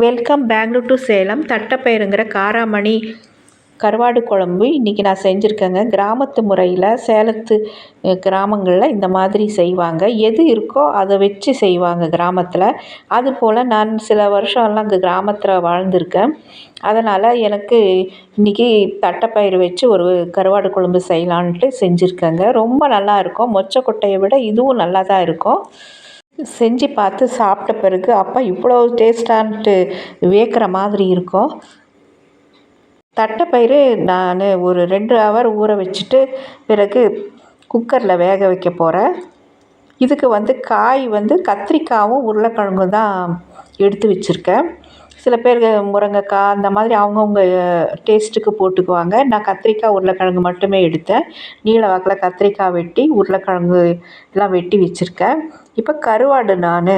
Welcome Bangalore to Salem. தட்டப்பயிருங்கிற காராமணி கருவாடு குழம்பு இன்றைக்கி நான் செஞ்சுருக்கேங்க. கிராமத்து முறையில் சேலத்து கிராமங்களில் இந்த மாதிரி செய்வாங்க. எது இருக்கோ அதை வச்சு செய்வாங்க கிராமத்தில். அதுபோல் நான் சில வருஷம்லாம் அங்கே கிராமத்தில் வாழ்ந்திருக்கேன். அதனால் எனக்கு இன்றைக்கி தட்டைப்பயிறு வச்சு ஒரு கருவாடு குழம்பு செய்யலான்ட்டு செஞ்சுருக்கேங்க. ரொம்ப நல்லா இருக்கும். மொச்சக்கொட்டையை விட இதுவும் நல்லா தான் இருக்கும். செஞ்சு பார்த்து சாப்பிட்ட பிறகு அப்பா இவ்வளோ டேஸ்ட்டான்ட்டு வேக்கிற மாதிரி இருக்கும் தட்டைப்பயிறு நான் ஒரு ரெண்டு ஹவர் ஊற வச்சுட்டு பிறகு குக்கரில் வேக வைக்க போகிறேன் இதுக்கு வந்து காய் வந்து கத்திரிக்காயும் உருளைக்கிழங்கும் தான் எடுத்து வச்சுருக்கேன். சில பேர் முருங்கைக்காய் அந்த மாதிரி அவங்கவுங்க டேஸ்ட்டுக்கு போட்டுக்குவாங்க. நான் கத்திரிக்காய் உருளைக்கிழங்கு மட்டுமே எடுத்தேன். நீள வாக்கில் கத்திரிக்காய் வெட்டி உருளைக்கிழங்கு எல்லாம் வெட்டி வச்சுருக்கேன். இப்போ கருவாடு நான்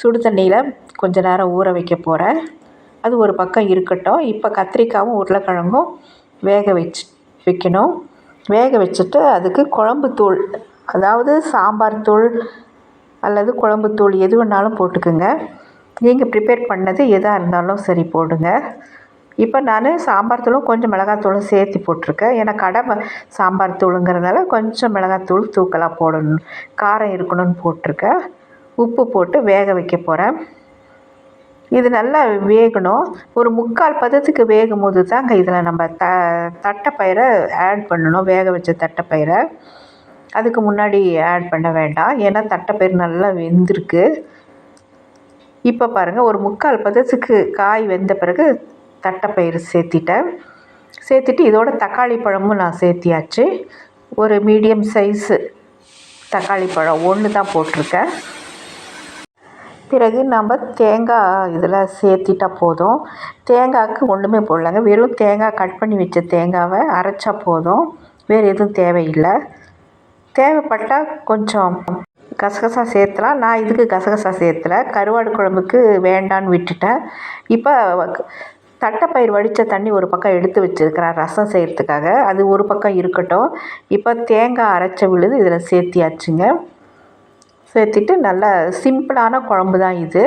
சுடு தண்ணியில் கொஞ்ச நேரம் ஊற வைக்க போகிறேன் அது ஒரு பக்கம் இருக்கட்டும். இப்போ கத்திரிக்காயும் உருளைக்கிழங்கும் வேக வச்சு வைக்கணும். வேக வச்சுட்டு அதுக்கு குழம்பு தூள் அதாவது சாம்பார் தூள் அல்லது குழம்பு தூள் எது வேணாலும் போட்டுக்குங்க. நீங்கள் ப்ரிப்பேர் பண்ணது எதாக இருந்தாலும் சரி போடுங்க. இப்போ நான் சாம்பார் தூளும் கொஞ்சம் மிளகாத்தூளும் சேர்த்து போட்டிருக்கேன். ஏன்னா கடை சாம்பார் தூளுங்கிறதுனால கொஞ்சம் மிளகாத்தூள் தூக்கலாக போடணும். காரம் இருக்கணும்னு போட்டிருக்கேன். உப்பு போட்டு வேக வைக்க போகிறேன் இது நல்லா வேகணும். ஒரு முக்கால் பதத்துக்கு வேகும் போது தாங்க இதில் நம்ம த தட்டைப்பயிரை ஆட் பண்ணணும். வேக வச்ச தட்டைப்பயிரை. அதுக்கு முன்னாடி ஆட் பண்ண வேண்டாம். ஏன்னா தட்டைப்பயிர் நல்லா வெந்திருக்கு. இப்போ பாருங்கள் ஒரு முக்கால் பதத்துக்கு காய் வெந்த பிறகு தட்டைப்பயிறு சேர்த்திட்டேன். சேர்த்துட்டு இதோட தக்காளி பழமும் நான் சேர்த்தியாச்சு. ஒரு மீடியம் சைஸு தக்காளி பழம் ஒன்று தான் போட்டிருக்கேன். பிறகு நம்ம தேங்காய் இதில் சேர்த்திட்டா போதும். தேங்காய்க்கு ஒன்றுமே போடலாங்க. வெறும் தேங்காய் கட் பண்ணி வச்ச தேங்காவை அரைச்சா போதும். வேறு எதுவும் தேவையில்லை. தேவைப்பட்டால் கொஞ்சம் கசகசா சேர்த்தலாம். நான் இதுக்கு கசகசா சேர்த்துல. கருவாடு குழம்புக்கு வேண்டான்னு விட்டுட்டேன். இப்போ தட்டைப்பயிர் வடித்த தண்ணி ஒரு பக்கம் எடுத்து வச்சுருக்கிறேன் ரசம் செய்கிறதுக்காக அது ஒரு பக்கம் இருக்கட்டும். இப்போ தேங்காய் அரைச்ச விழுது இதில் சேர்த்தியாச்சுங்க. சேர்த்திட்டு நல்லா சிம்பிளான குழம்பு தான் இது.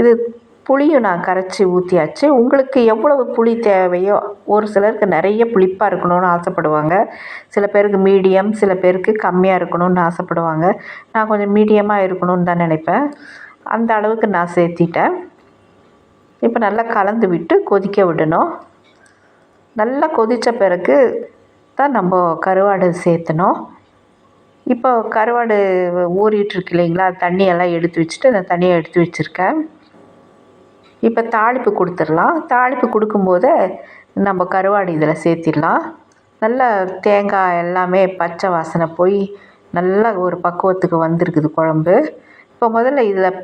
இது புளியும் நான் கரைச்சி ஊற்றியாச்சு உங்களுக்கு எவ்வளவு புளி தேவையோ ஒரு சிலருக்கு நிறைய புளிப்பாக இருக்கணும்னு ஆசைப்படுவாங்க. சில பேருக்கு மீடியம் சில பேருக்கு கம்மியாக இருக்கணும்னு ஆசைப்படுவாங்க. நான் கொஞ்சம் மீடியமாக இருக்கணும்னு தான் நினைப்பேன். அந்த அளவுக்கு நான் சேர்த்திட்டேன். இப்போ நல்லா கலந்து விட்டு கொதிக்க விடணும். நல்லா கொதித்த பிறகு தான் நம்ம கருவாடு சேர்த்தணும். இப்போ கருவாடு ஊறிட்டுருக்கு இல்லைங்களா? தண்ணியெல்லாம் எடுத்து வச்சுட்டு அந்த தண்ணியை எடுத்து வச்சுருக்கேன். இப்போ தாளிப்பு கொடுத்துடலாம். தாளிப்பு கொடுக்கும்போது நம்ம கருவாடு இதில் சேர்த்திடலாம். நல்லா தேங்காய் எல்லாமே பச்சை வாசனை போய் நல்லா ஒரு பக்குவத்துக்கு வந்திருக்குது குழம்பு. இப்போ முதல்ல இதில்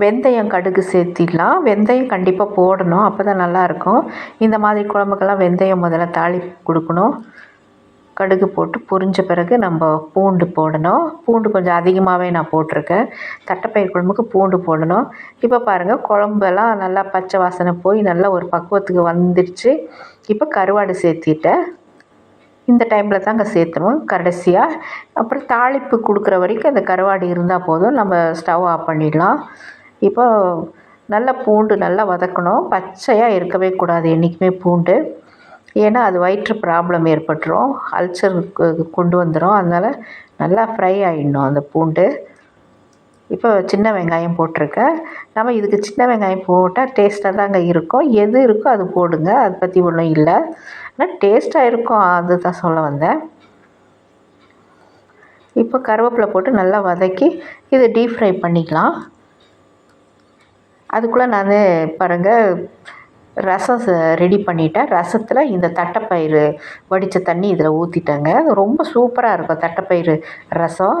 வெந்தயம் கடுகு சேர்த்திடலாம். வெந்தயம் கண்டிப்பாக போடணும். அப்போ தான் நல்லாயிருக்கும். இந்த மாதிரி குழம்புக்கெல்லாம் வெந்தயம் முதல்ல தாளி கொடுக்கணும். கடுகு போட்டு பொரிஞ்ச பிறகு நம்ம பூண்டு போடணும். பூண்டு கொஞ்சம் அதிகமாகவே நான் போட்டிருக்கேன். தட்டைப்பயிர் குழம்புக்கு பூண்டு போடணும். இப்போ பாருங்கள் குழம்பெல்லாம் நல்லா பச்சை வாசனை போய் நல்லா ஒரு பக்குவத்துக்கு வந்துடுச்சு இப்போ கருவாடு சேர்த்திட்டேன். இந்த டைமில் தாங்க சேர்த்தணும் கடைசியாக அப்புறம் தாளிப்பு கொடுக்குற வரைக்கும் அந்த கருவாடு இருந்தால் போதும். நம்ம ஸ்டவ் ஆஃப் பண்ணிடலாம். இப்போ நல்லா பூண்டு நல்லா வதக்கணும். பச்சையாக இருக்கவே கூடாது என்றைக்குமே பூண்டு. ஏன்னா அது வயிற்று ப்ராப்ளம் ஏற்பட்டுரும். அல்சருக்கு கொண்டு வந்துடும் அதனால் நல்லா ஃப்ரை ஆகிடணும் அந்த பூண்டு. இப்போ சின்ன வெங்காயம் போட்டிருக்கேன். நம்ம இதுக்கு சின்ன வெங்காயம் போட்டால் டேஸ்ட்டாக தாங்க இருக்கும். எது இருக்கோ அது போடுங்க. அதை பற்றி ஒன்றும் இல்லை. ஆனால் டேஸ்ட்டாக இருக்கும். அது தான் சொல்ல வந்தேன். இப்போ கருவேப்பிலை போட்டு நல்லா வதக்கி இதை டீப் ஃப்ரை பண்ணிக்கலாம். அதுக்குள்ளே நான் பாருங்கள் ரசம் ரெடி பண்ணிவிட்டேன் ரசத்தில் இந்த தட்டைப்பயிறு வடித்த தண்ணி இதில் ஊற்றிட்டேங்க ரொம்ப சூப்பராக இருக்கும் தட்டைப்பயிறு ரசம்.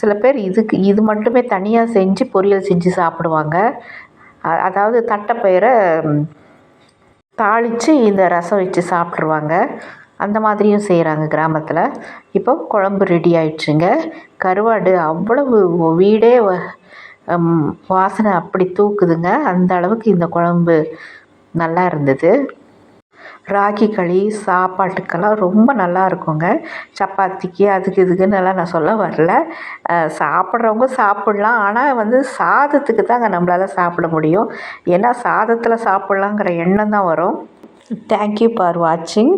சில பேர் இதுக்கு இது மட்டுமே தனியாக செஞ்சு பொரியல் செஞ்சு சாப்பிடுவாங்க. அதாவது தட்டைப்பயிரை தாளித்து இந்த ரசம் வச்சு சாப்பிட்ருவாங்க அந்த மாதிரியும் செய்கிறாங்க கிராமத்தில். இப்போ குழம்பு ரெடி ஆயிடுச்சுங்க. கருவாடு அவ்வளவு வீடே வாசனை அப்படி தூக்குதுங்க. அந்த அளவுக்கு இந்த குழம்பு நல்லா இருந்தது. ராகி களி சாப்பாட்டுக்கெல்லாம் ரொம்ப நல்லா இருக்குங்க. சப்பாத்திக்கு அதுக்கு இதுக்குன்னு எல்லாம் நான் சொல்ல வரல. சாப்பிட்றவங்க சாப்பிட்லாம். ஆனால் வந்து சாதத்துக்கு தாங்க நம்மளால் சாப்பிட முடியும். ஏன்னா சாதத்தில் சாப்பிட்லாங்கிற எண்ணம் தான் வரும். தேங்க்யூ ஃபார் வாட்சிங்